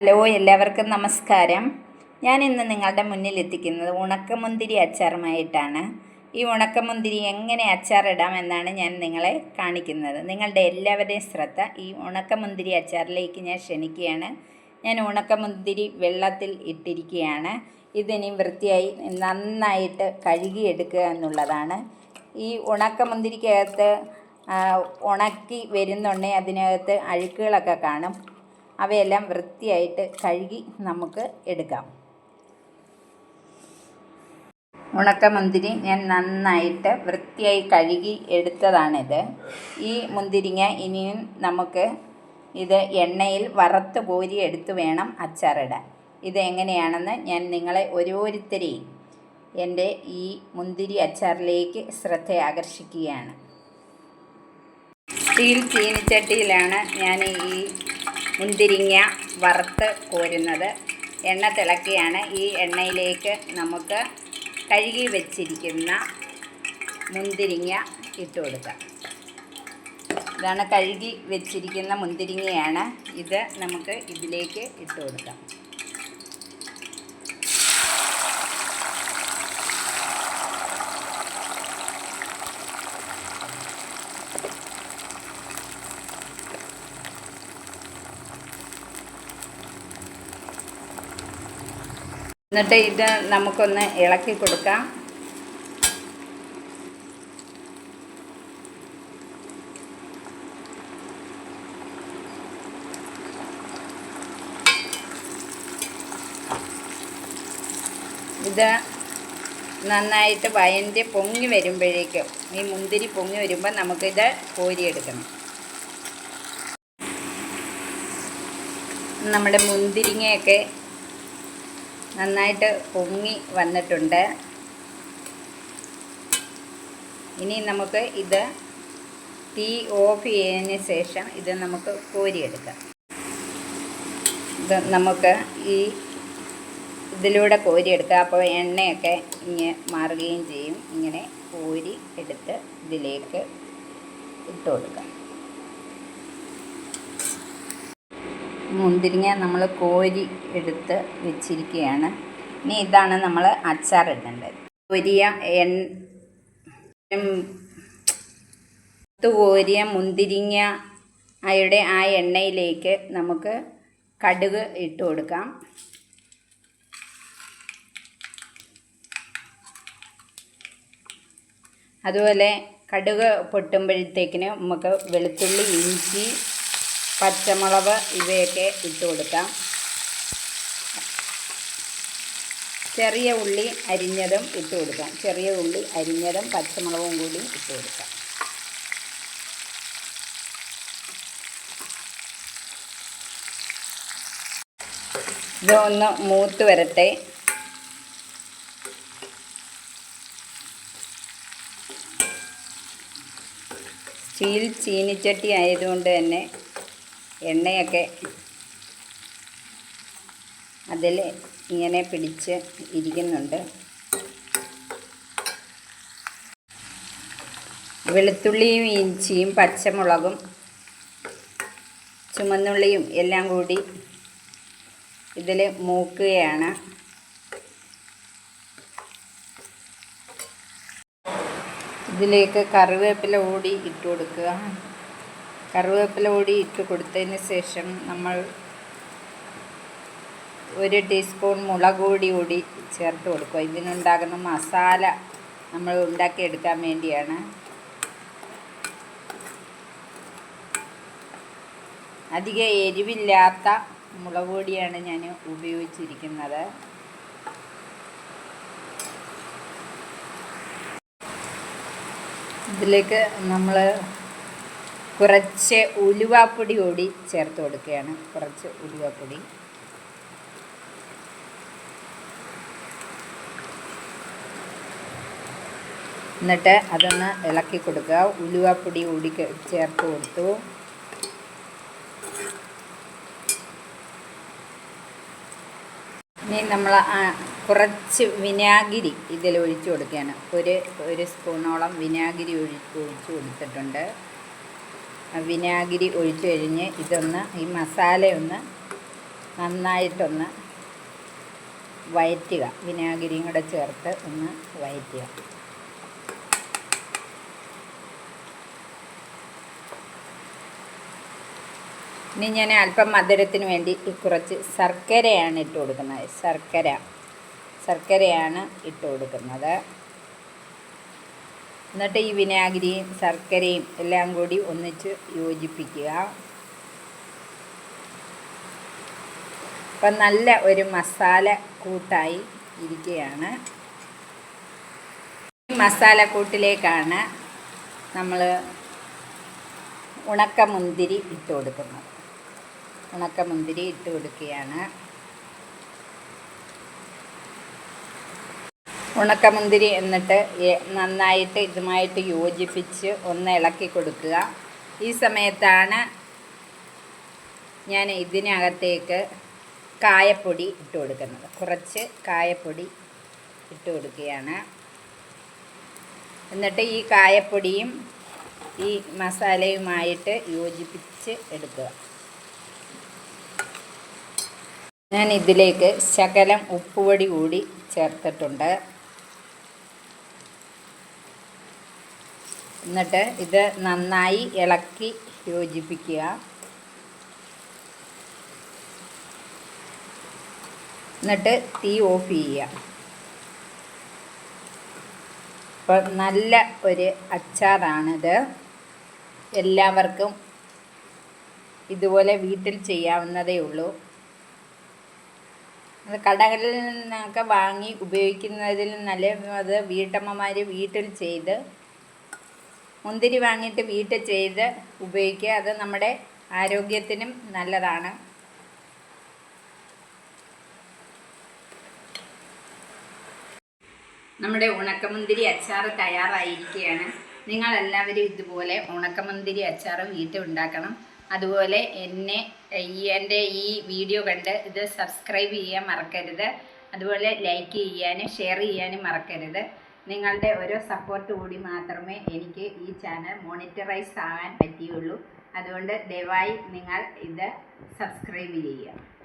Hello എല്ലാവർക്കും നമസ്കാരം. ഞാൻ ഇന്ന് നിങ്ങളുടെ മുന്നിൽ എത്തിക്കുന്നത് ഉണക്കമുന്തിരി അച്ചാറുമായിട്ടാണ്. ഈ ഉണക്കമുന്തിരി എങ്ങനെ അച്ചാറിടാം എന്നാണ് ഞാൻ നിങ്ങളെ കാണിക്കുന്നത്. നിങ്ങളുടെ എല്ലാവരുടെയും ശ്രദ്ധ ഈ ഉണക്കമുന്തിരി അച്ചാറിലേക്ക് ഞാൻ ക്ഷണിക്കുകയാണ്. ഞാൻ ഉണക്കമുന്തിരി വെള്ളത്തിൽ ഇട്ടിരിക്കുകയാണ്. ഇതിനി വൃത്തിയായി നന്നായിട്ട് കഴുകിയെടുക്കുക എന്നുള്ളതാണ്. ഈ ഉണക്കമുന്തിരിക്കകത്ത് ഉണക്കി വരുന്നുണ്ടെങ്കിൽ അതിനകത്ത് അഴുക്കുകളൊക്കെ കാണും. അവയെല്ലാം വൃത്തിയായിട്ട് കഴുകി നമുക്ക് എടുക്കാം. ഉണക്കമുന്തിരി ഞാൻ നന്നായിട്ട് വൃത്തിയായി കഴുകി എടുത്തതാണിത്. ഈ മുന്തിരിങ്ങ ഇനിയും നമുക്ക് ഇത് എണ്ണയിൽ വറുത്ത് കോരി എടുത്ത് വേണം അച്ചാറിടാൻ. ഇത് എങ്ങനെയാണെന്ന് ഞാൻ നിങ്ങളെ ഓരോരുത്തരെയും എന്റെ ഈ മുന്തിരി അച്ചാറിലേക്ക് ശ്രദ്ധ ആകർഷിക്കുകയാണ്. സ്റ്റീൽ ചീനിച്ചട്ടിയിലാണ് ഞാൻ ഈ മുന്തിരിങ്ങ വറുത്ത് കോരുന്നത്. എണ്ണ തിളക്കിയാണ് ഈ എണ്ണയിലേക്ക് നമുക്ക് കഴുകി വെച്ചിരിക്കുന്ന മുന്തിരിങ്ങ ഇട്ട് കൊടുക്കാം. ഇതാണ് കഴുകി വെച്ചിരിക്കുന്ന മുന്തിരിങ്ങയാണ്. ഇത് നമുക്ക് ഇതിലേക്ക് ഇട്ട് കൊടുക്കാം. എന്നിട്ട് ഇത് നമുക്കൊന്ന് ഇളക്കി കൊടുക്കാം. ഇത് നന്നായിട്ട് വയന്റെ പൊങ്ങി വരുമ്പോഴേക്കും ഈ മുന്തിരി പൊങ്ങി വരുമ്പോൾ നമുക്കിത് കോരിയെടുക്കണം. നമ്മുടെ മുന്തിരിങ്ങയൊക്കെ നന്നായിട്ട് പൊങ്ങി വന്നിട്ടുണ്ട്. ഇനി നമുക്ക് ഇത് തീ ഓഫ് ചെയ്തതിന് ശേഷം ഇത് നമുക്ക് കോരിയെടുക്കാം. ഇത് നമുക്ക് ഈ ഇതിലൂടെ കോരിയെടുക്കാം അപ്പോൾ എണ്ണയൊക്കെ ഇങ്ങനെ മാറുകയും ചെയ്യും. ഇങ്ങനെ കോരി എടുത്ത് ഇതിലേക്ക് ഇട്ട് കൊടുക്കാം. മുന്തിരിങ്ങ നമ്മൾ കോരി എടുത്ത് വെച്ചിരിക്കുകയാണ്. ഇനി ഇതാണ് നമ്മൾ അച്ചാർ അച്ചാറിടേണ്ടത് കോരിയ എണ്ണ കോരിയ മുന്തിരിങ്ങ അയുടെ ആ എണ്ണയിലേക്ക് നമുക്ക് കടുക് ഇട്ട് കൊടുക്കാം. അതുപോലെ കടുക് പൊട്ടുമ്പോഴത്തേക്കിന് നമുക്ക് വെളുത്തുള്ളി ഇഞ്ചി പച്ചമുളക് ഇവയൊക്കെ ഇട്ട് കൊടുക്കാം. ചെറിയ ഉള്ളി അരിഞ്ഞതും ഇട്ട് കൊടുക്കാം. ചെറിയ ഉള്ളി അരിഞ്ഞതും പച്ചമുളകും കൂടി ഇട്ട് കൊടുക്കാം. ഇതൊന്ന് മൂത്ത് വരട്ടെ. സ്റ്റീൽ ചീനിച്ചട്ടി ആയതുകൊണ്ട് തന്നെ എണ്ണയൊക്കെ അതിൽ ഇങ്ങനെ പിടിച്ച് ഇരിക്കുന്നുണ്ട്. വെളുത്തുള്ളിയും ഇഞ്ചിയും പച്ചമുളകും ചുമന്നുള്ളിയും എല്ലാം കൂടി ഇതിൽ മൂക്കുകയാണ്. ഇതിലേക്ക് കറിവേപ്പില കൂടി ഇട്ട് കൊടുക്കുക. കറിവേപ്പില കൂടി ഇട്ട് കൊടുത്തതിന് ശേഷം നമ്മൾ ഒരു ടീസ്പൂൺ മുളക് പൊടി കൂടി ചേർത്ത് കൊടുക്കുക. ഇതിനുണ്ടാകുന്ന മസാല നമ്മൾ ഉണ്ടാക്കിയെടുക്കാൻ വേണ്ടിയാണ്. അധികം എരിവില്ലാത്ത മുളക് പൊടിയാണ് ഞാൻ ഉപയോഗിച്ചിരിക്കുന്നത്. ഇതിലേക്ക് നമ്മൾ കുറച്ച് ഉലുവാപ്പൊടി കൂടി ചേർത്ത് കൊടുക്കുകയാണ്. കുറച്ച് ഉലുവാപ്പൊടി. എന്നിട്ട് അതൊന്ന് ഇളക്കി കൊടുക്കുക. ഉലുവാപ്പൊടി കൂടി ചേർത്ത് കൊടുത്തു. ഇനി നമ്മൾ കുറച്ച് വിനാഗിരി ഇതിൽ ഒഴിച്ചു കൊടുക്കുകയാണ്. ഒരു ഒരു സ്പൂണോളം വിനാഗിരി ഒഴി ഒഴിച്ചു കൊടുത്തിട്ടുണ്ട്. വിനാഗിരി ഒഴിച്ചു കഴിഞ്ഞ് ഇതൊന്ന് ഈ മസാലയൊന്ന് നന്നായിട്ടൊന്ന് വയറ്റുക. വിനാഗിരിയും കൂടെ ചേർത്ത് ഒന്ന് വയറ്റുക. ഇനി ഞാൻ അല്പം മധുരത്തിന് വേണ്ടി കുറച്ച് ശർക്കരയാണ് ഇട്ട് കൊടുക്കുന്നത്. ശർക്കര. ശർക്കരയാണ് ഇട്ട് കൊടുക്കുന്നത്. എന്നിട്ട് ഈ വിനാഗിരിയും ശർക്കരയും എല്ലാം കൂടി ഒന്നിച്ച് യോജിപ്പിക്കുക. അപ്പം നല്ല ഒരു മസാല കൂട്ടായി ഇരിക്കുകയാണ്. മസാല കൂട്ടിലേക്കാണ് നമ്മൾ ഉണക്കമുന്തിരി ഇട്ട് കൊടുക്കുന്നത്. ഉണക്കമുന്തിരി ഇട്ട് കൊടുക്കുകയാണ്. ഉണക്കമുന്തിരി എന്നിട്ട് നന്നായിട്ട് ഇതുമായിട്ട് യോജിപ്പിച്ച് ഒന്ന് ഇളക്കി കൊടുക്കുക. ഈ സമയത്താണ് ഞാൻ ഇതിനകത്തേക്ക് കായപ്പൊടി ഇട്ട് കൊടുക്കുന്നത്. കുറച്ച് കായപ്പൊടി ഇട്ട് കൊടുക്കുകയാണ്. എന്നിട്ട് ഈ കായപ്പൊടിയും ഈ മസാലയുമായിട്ട് യോജിപ്പിച്ച് എടുക്കുക. ഞാൻ ഇതിലേക്ക് ശകലം ഉപ്പുപൊടി കൂടി ചേർത്തിട്ടുണ്ട്. എന്നിട്ട് ഇത് നന്നായി ഇളക്കി യോജിപ്പിക്കുക. എന്നിട്ട് തീ ഓഫ് ചെയ്യുക. അപ്പം നല്ല ഒരു അച്ചാറാണിത് എല്ലാവർക്കും ഇതുപോലെ വീട്ടിൽ ചെയ്യാവുന്നതേ ഉള്ളൂ. അത് കടകളിൽ നിന്നൊക്കെ വാങ്ങി ഉപയോഗിക്കുന്നതിൽ നല്ല അത് വീട്ടമ്മമാർ വീട്ടിൽ ചെയ്ത് മുന്തിരി വാങ്ങിയിട്ട് വീട്ടിൽ ചെയ്ത് ഉപയോഗിക്കുക. അത് നമ്മുടെ ആരോഗ്യത്തിനും നല്ലതാണ്. നമ്മുടെ ഉണക്കമുന്തിരി അച്ചാർ തയ്യാറായിരിക്കുകയാണ്. നിങ്ങളെല്ലാവരും ഇതുപോലെ ഉണക്കമുന്തിരി അച്ചാർ വീട്ടിൽ ഉണ്ടാക്കണം. അതുപോലെ എന്നെ ഈ എന്റെ ഈ വീഡിയോ കണ്ട് ഇത് സബ്സ്ക്രൈബ് ചെയ്യാൻ മറക്കരുത്. അതുപോലെ ലൈക്ക് ചെയ്യാനും ഷെയർ ചെയ്യാനും മറക്കരുത്. നിങ്ങളുടെ ഒരു സപ്പോർട്ട് കൂടി മാത്രമേ എനിക്ക് ഈ ചാനൽ മോണിറ്ററൈസ് ആകാൻ പറ്റിയുള്ളൂ. അതുകൊണ്ട് ദയവായി നിങ്ങൾ ഇത് സബ്സ്ക്രൈബ് ചെയ്യുക.